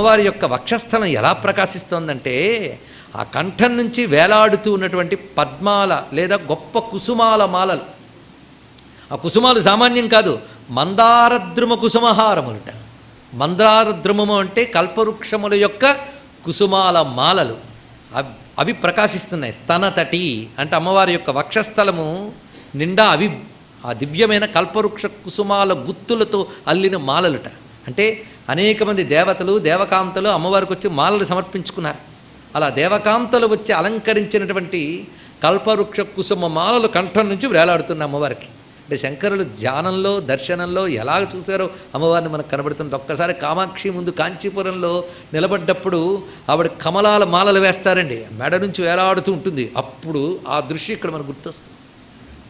అమ్మవారి యొక్క వక్షస్థలం ఎలా ప్రకాశిస్తోందంటే ఆ కంఠం నుంచి వేలాడుతూ ఉన్నటువంటి పద్మాల లేదా గొప్ప కుసుమాల మాలలు. ఆ కుసుమాలు సామాన్యం కాదు మందారద్రుమ కుసుమహారములుట. మందారద్రుమము అంటే కల్పవృక్షముల యొక్క కుసుమాల మాలలు. అవి ప్రకాశిస్తున్నాయి. స్తనతటి అంటే అమ్మవారి యొక్క వక్షస్థలము నిండా అవి ఆ దివ్యమైన కల్పవృక్ష కుసుమాల గుత్తులతో అల్లిన మాలలుట. అంటే అనేక మంది దేవతలు దేవకాంతలు అమ్మవారికి వచ్చి మాలలు సమర్పించుకున్నారు. అలా దేవకాంతలు వచ్చి అలంకరించినటువంటి కల్పవృక్ష కుసుమ మాలలు కంఠం నుంచి వేలాడుతున్న అమ్మవారికి. అంటే శంకరులు ధ్యానంలో దర్శనంలో ఎలా చూశారో అమ్మవారిని మనకు కనబడుతుంది. ఒక్కసారి కామాక్షి ముందు కాంచీపురంలో నిలబడ్డప్పుడు ఆవిడ కమలాల మాలలు వేస్తారండి. మెడ నుంచి వేలాడుతూ ఉంటుంది. అప్పుడు ఆ దృశ్యం ఇక్కడ మనకు గుర్తొస్తుంది.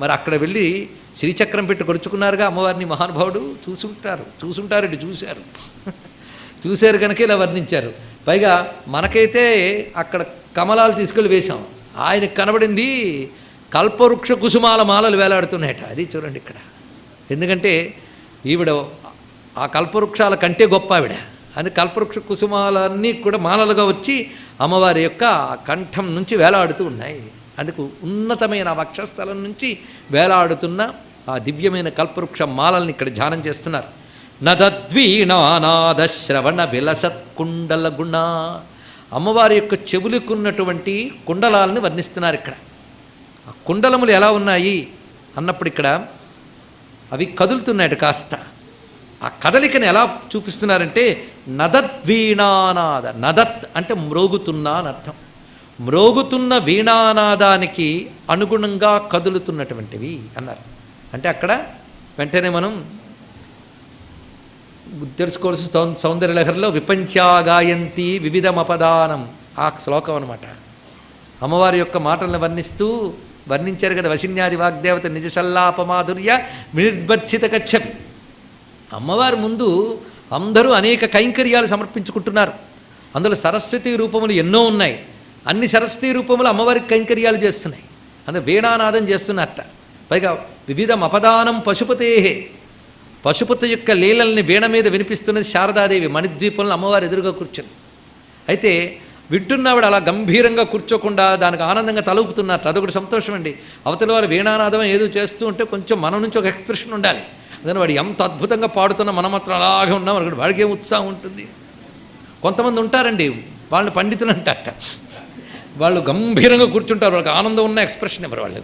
మరి అక్కడ వెళ్ళి శ్రీచక్రం పెట్టి కొడుచుకున్నారుగా అమ్మవారిని మహానుభావుడు? చూసుంటారు. ఇటు చూశారు. చూశారు కనుక ఇలా వర్ణించారు. పైగా మనకైతే అక్కడ కమలాలు తీసుకెళ్ళి వేశాం. ఆయనకు కనబడింది కల్పవృక్ష కుసుమాల మాలలు వేలాడుతున్నాయట. అది చూడండి ఇక్కడ. ఎందుకంటే ఈవిడ ఆ కల్పవృక్షాల కంటే గొప్ప ఆవిడ. అందుకే కల్పవృక్ష కుసుమాలన్నీ కూడా మాలలుగా వచ్చి అమ్మవారి యొక్క కంఠం నుంచి వేలాడుతూ ఉన్నాయి. అందుకు ఉన్నతమైన వక్షస్థలం నుంచి వేలాడుతున్న ఆ దివ్యమైన కల్పవృక్ష మాలల్ని ఇక్కడ ధ్యానం చేస్తున్నారు. నదద్వీణానాద శ్రవణ విలసత్ కుండల గుణ అమ్మవారి యొక్క చెవులకున్నటువంటి కుండలాలని వర్ణిస్తున్నారు ఇక్కడ. ఆ కుండలములు ఎలా ఉన్నాయి అన్నప్పుడు ఇక్కడ అవి కదులుతున్నాయట కాస్త. ఆ కదలికను ఎలా చూపిస్తున్నారంటే నదద్వీణానాద నదత్ అంటే మ్రోగుతున్నా అని అర్థం. మ్రోగుతున్న వీణానాదానికి అనుగుణంగా కదులుతున్నటువంటివి అన్నారు. అంటే అక్కడ వెంటనే మనం తెలుసుకోవాల్సిన సౌ సౌందర్యలహరిలో విపంచాగాయంతి వివిధమపదానం. ఆ శ్లోకం అనమాట అమ్మవారి యొక్క మాటలను వర్ణిస్తూ వర్ణించారు కదా వశిన్యాది వాగ్దేవత నిజసల్లాపమాధుర్య వినిర్భర్షిత కచ్చపి. అమ్మవారి ముందు అందరూ అనేక కైంకర్యాలు సమర్పించుకుంటున్నారు. అందులో సరస్వతి రూపములు ఎన్నో ఉన్నాయి. అన్ని సరస్వతి రూపములు అమ్మవారికి కైంకర్యాలు చేస్తున్నాయి. అందులో వీణానాదం చేస్తున్నట్ట. పైగా వివిధ అపదానం పశుపతేహే. పశుపతి యొక్క లీలల్ని వీణ మీద వినిపిస్తున్నది శారదాదేవి మణిద్వీపంలో అమ్మవారు ఎదురుగా కూర్చొని అయితే వింటున్నవాడు అలా గంభీరంగా కూర్చోకుండా దానికి ఆనందంగా తలుపుతున్నట్టు అదొకటి సంతోషం అండి. అవతల వారు వీణానాదం ఏదో చేస్తూ ఉంటే కొంచెం మన నుంచి ఒక ఎక్స్ప్రెషన్ ఉండాలి. అందుకని వాడు ఎంత అద్భుతంగా పాడుతున్నా మనం మాత్రం అలాగే ఉన్నాం అనుకోండి వాడికి ఏం ఉత్సాహం ఉంటుంది? కొంతమంది ఉంటారండి వాళ్ళని పండితులు అంటారట. వాళ్ళు గంభీరంగా కూర్చుంటారు వాళ్ళకి ఆనందం ఉన్న ఎక్స్ప్రెషన్ ఎవరు వాళ్ళు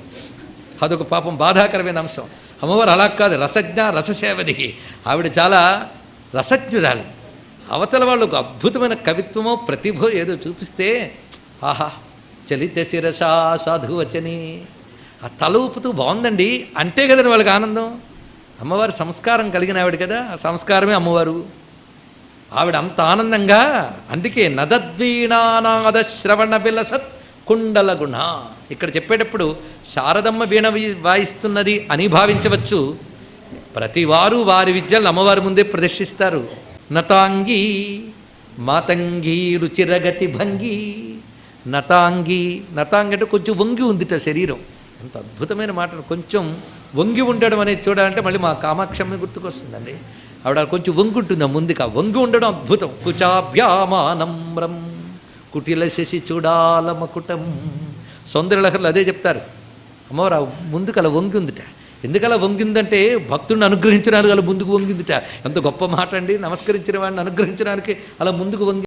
అదొక పాపం బాధాకరమైన అంశం. అమ్మవారు అలా కాదు రసజ్ఞ రససేవదిహి ఆవిడ చాలా రసజ్ఞురాలు. అవతల వాళ్ళు ఒక అద్భుతమైన కవిత్వమో ప్రతిభ ఏదో చూపిస్తే ఆహా చలిత శిరసా సాధువచని ఆ తల ఊపుతూ బాగుందండి. అంటే కదండి వాళ్ళకి ఆనందం. అమ్మవారి సంస్కారం కలిగిన ఆవిడ కదా ఆ సంస్కారమే అమ్మవారు. ఆవిడ అంత ఆనందంగా అందుకే నదద్వీణానాద శ్రవణ విలసత్ కుండల గుణ. ఇక్కడ చెప్పేటప్పుడు శారదమ్మ వీణ వాయిస్తున్నది అని భావించవచ్చు. ప్రతివారు వారి విద్యలు అమ్మవారి ముందే ప్రదర్శిస్తారు. నతాంగి మాతంగి రుచిరగతి భంగి. నతాంగి నతాంగి అంటే కొంచెం వంగి ఉందిట శరీరం. ఎంత అద్భుతమైన మాట కొంచెం వంగి ఉండడం అనేది చూడాలంటే మళ్ళీ మా కామాక్షమ్మ గుర్తుకొస్తుందండి. ఆవిడ కొంచెం వంగి ఉంటుంది ఆ ముందుకు. ఆ వంగి ఉండడం అద్భుతం. కుచాభ్యామానమ్రం కుటిల శశి చూడాల మకుటం సౌందర్యలహరులు అదే చెప్తారు. అమ్మవారు ఆ ముందుకు అలా వంగి ఉందిట ఎందుకు అలా వంగిందంటే భక్తుడిని అనుగ్రహించడానికి అలా ముందుకు వంగిందిట. ఎంత గొప్ప మాట అండి నమస్కరించిన వాడిని అనుగ్రహించడానికి అలా ముందుకు వంగి